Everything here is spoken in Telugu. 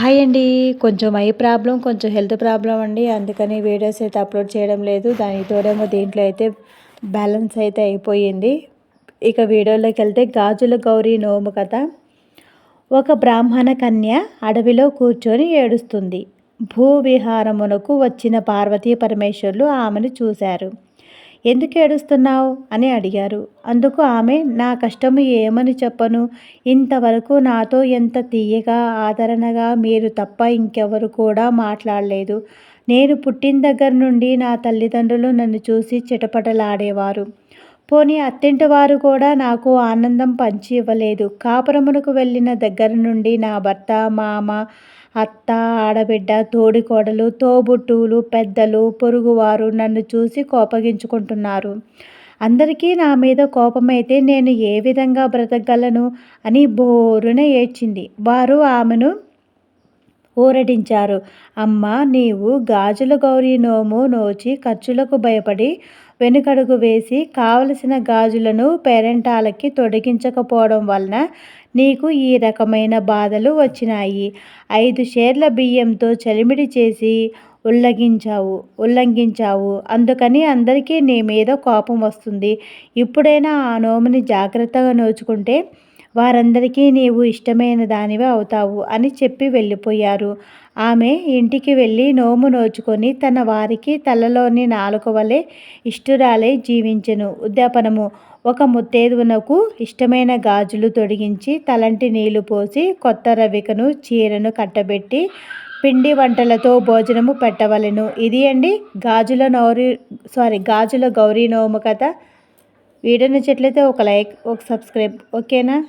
హాయ్ అండి. కొంచెం ఐ ప్రాబ్లం కొంచెం హెల్త్ ప్రాబ్లం అండి. అందుకని వీడియోస్ అయితే అప్లోడ్ చేయడం లేదు. దానికి తోడేమో దీంట్లో అయితే బ్యాలెన్స్ అయితే అయిపోయింది. ఇక వీడియోలోకి వెళ్తే గాజుల గౌరీ నోము కథ. ఒక బ్రాహ్మణ కన్య అడవిలో కూర్చొని ఏడుస్తుంది. భూ విహారమునకు వచ్చిన పార్వతీ పరమేశ్వర్లు ఆమెను చూశారు. ఎందుకు ఏడుస్తున్నావు? అని అడిగారు. అందుకు ఆమె నా కష్టము ఏమని చెప్పను? ఇంతవరకు నాతో ఎంత తీయగా ఆదరణగా మీరు తప్ప ఇంకెవరు కూడా మాట్లాడలేదు. నేను పుట్టిన దగ్గర నుండి నా తల్లిదండ్రులు నన్ను చూసి చిటపటలాడేవారు. పోనీ అత్తింటి వారు కూడా నాకు ఆనందం పంచి ఇవ్వలేదు. కాపురమునకు వెళ్ళిన దగ్గర నుండి నా భర్త మామ అత్త ఆడబిడ్డ తోడికోడలు తోబుట్టువులు పెద్దలు పొరుగువారు నన్ను చూసి కోపగించుకుంటున్నారు. అందరికీ నా మీద కోపమైతే నేను ఏ విధంగా బ్రతకగలను అని బోరున ఏడ్చింది. వారు ఆమెను ఊరడించారు. అమ్మ నీవు గాజుల గౌరీ నోము నోచి ఖర్చులకు భయపడి వెనుకడుగు వేసి కావలసిన గాజులను పేరెంటాలకి తొడిగించకపోవడం వలన నీకు ఈ రకమైన బాధలు వచ్చినాయి. ఐదు షేర్ల బియ్యంతో చలిమిడి చేసి ఉల్లంఘించావు ఉల్లంఘించావు. అందుకని అందరికీ నీ మీద కోపం వస్తుంది. ఇప్పుడైనా ఆ నోముని జాగ్రత్తగా నోచుకుంటే వారందరికీ నీవు ఇష్టమైన దానివే అవుతావు అని చెప్పి వెళ్ళిపోయారు. ఆమె ఇంటికి వెళ్ళి నోము నోచుకొని తన వారికి తలలోని నాలుక వలె ఇష్టురాలై జీవించెను. ఉద్యాపనము. ఒక ముత్తేదువునకు ఇష్టమైన గాజులు తొడిగించి తలంటి నీళ్ళు పోసి కొత్త రవికను చీరను కట్టబెట్టి పిండి వంటలతో భోజనము పెట్టవలెను. ఇది అండి గాజుల నౌరి సారీ గాజుల గౌరీ నోము కథ. వీడియో నచ్చట్లయితే ఒక లైక్ ఒక సబ్స్క్రైబ్. ఓకేనా?